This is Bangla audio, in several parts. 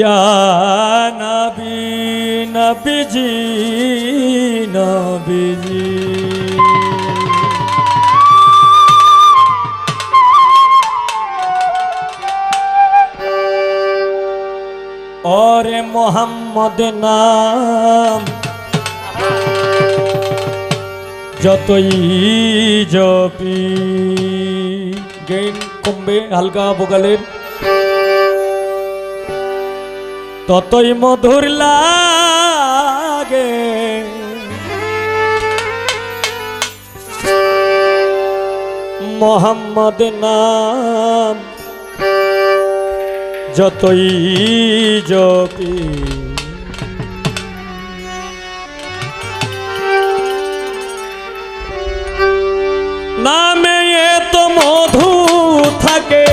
ইয়া নবী নবীজি নবীজি। ওরে মোহাম্মদ নাম যতই জপি। গেইন কমবে হালকা ভোকালের ততই মধুর লাগে। মোহাম্মদ নাম যতই জপি। নামে এত মধু থাকে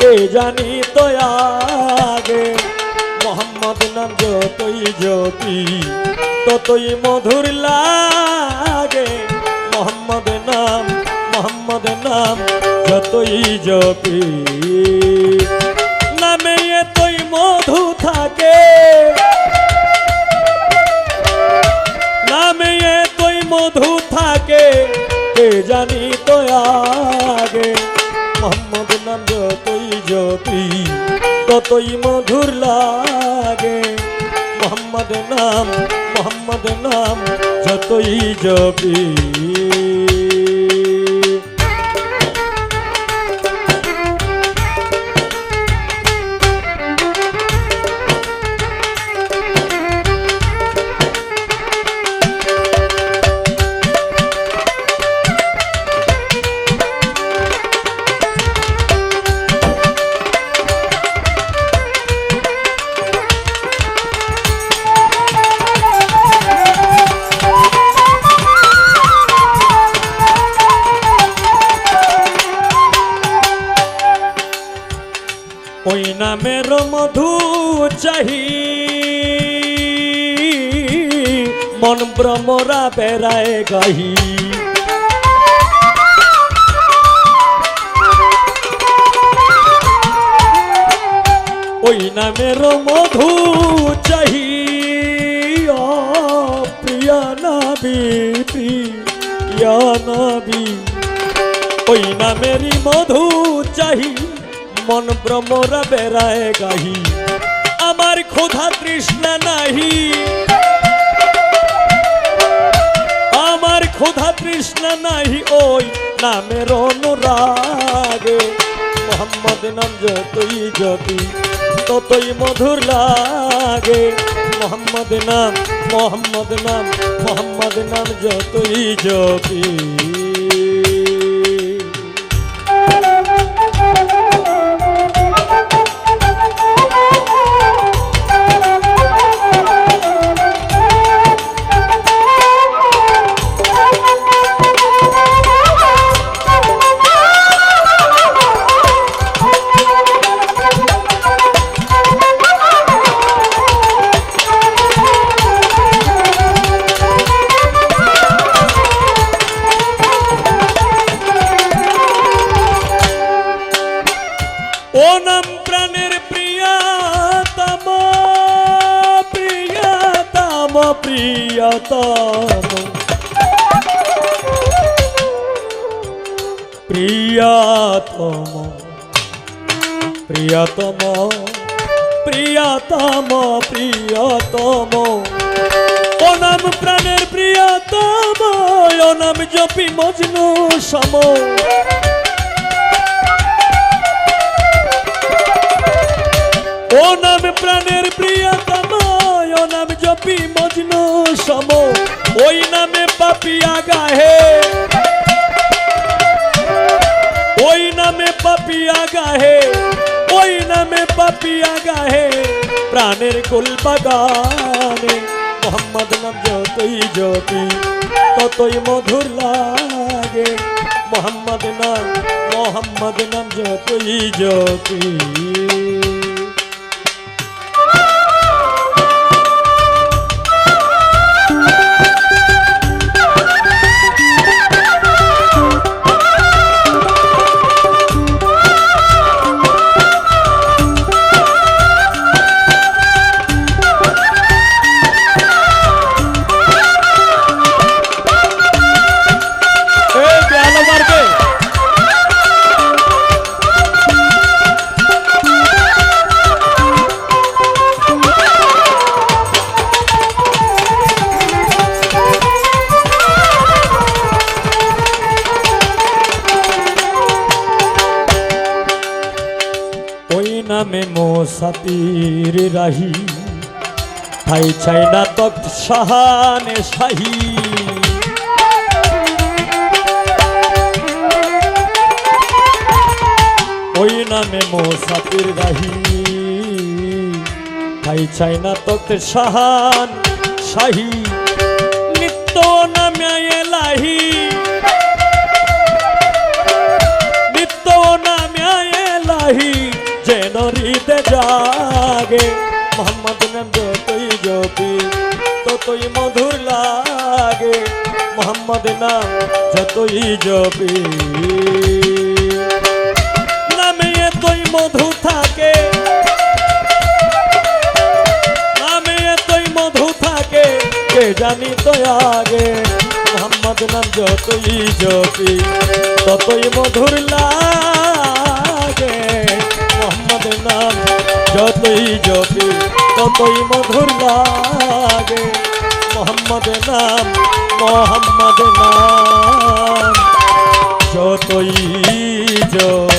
কে জানি তো আগে? মোহাম্মদ নাম যতই জ্যোতি, ততই মধুর লাগে। মোহাম্মদ নাম মোহাম্মদ নাম যতই জপি নামে এতই মধু থাকে। নামে এতই মধু থাকে। কে জানি তো মোহাম্মদ নাম যতই জপি ততই মধুর লাগে। মোহাম্মদ নাম মোহাম্মদ নাম যতই জপি নামের মধু চাহি। মন ভ্রমরা বেড়ায় গাহি। ওই নামের মধু চাহি। প্রিয়া নাবি প্রিয়া নাবি। ওই নামেরই মধু চাহি। মন ভ্রমরা বেড়ায় গাহি। আমার ক্ষুধা তৃষ্ণা নাহি। আমার ক্ষুধা তৃষ্ণা নাহি ওই নামের অনুরাগে। মোহাম্মদ নাম যতই জপি ততই মধুর লাগে। মোহাম্মদ নাম মোহাম্মদ নাম মোহাম্মদ নাম যতই জপি প্রিয়তম প্রিয়তম প্রিয়তম প্রিয়তম প্রিয়তম। ও প্রাণের প্রিয়তম, ও জপি মজনু সম। ও নাম প্রাণের প্রিয়তম সম, ওই নামে পাপিয়া গাহে ওই নামে পাপিয়া গাহে ওই নামে পাপিয়া গাহে প্রাণের কুল বাগানে মোহাম্মদ নাম যতই জপি ততই মধুর লাগে। মোহাম্মদ নাম মোহাম্মদ নাম যতই জপি নামে মোসাতির রাহি। ঠাই ছাই না তক্ত শাহানে শাহী। ওই নামে মোসাফির রাহি। খাই চাই না তোকে সাহান শাহি। ততই মধুর লাগে, মোহাম্মদ নাম যতই জপি। নামে এতই মধু থাকে, নামে এতই মধু থাকে, কে জানি তো আগে, মোহাম্মদ নাম যতই জপি, ততই মধুর লাগে, মোহাম্মদ নাম যতই জপি, ততই মধুর লাগে। মোহাম্মদ নাম মোহাম্মদ নাম। যতই জপি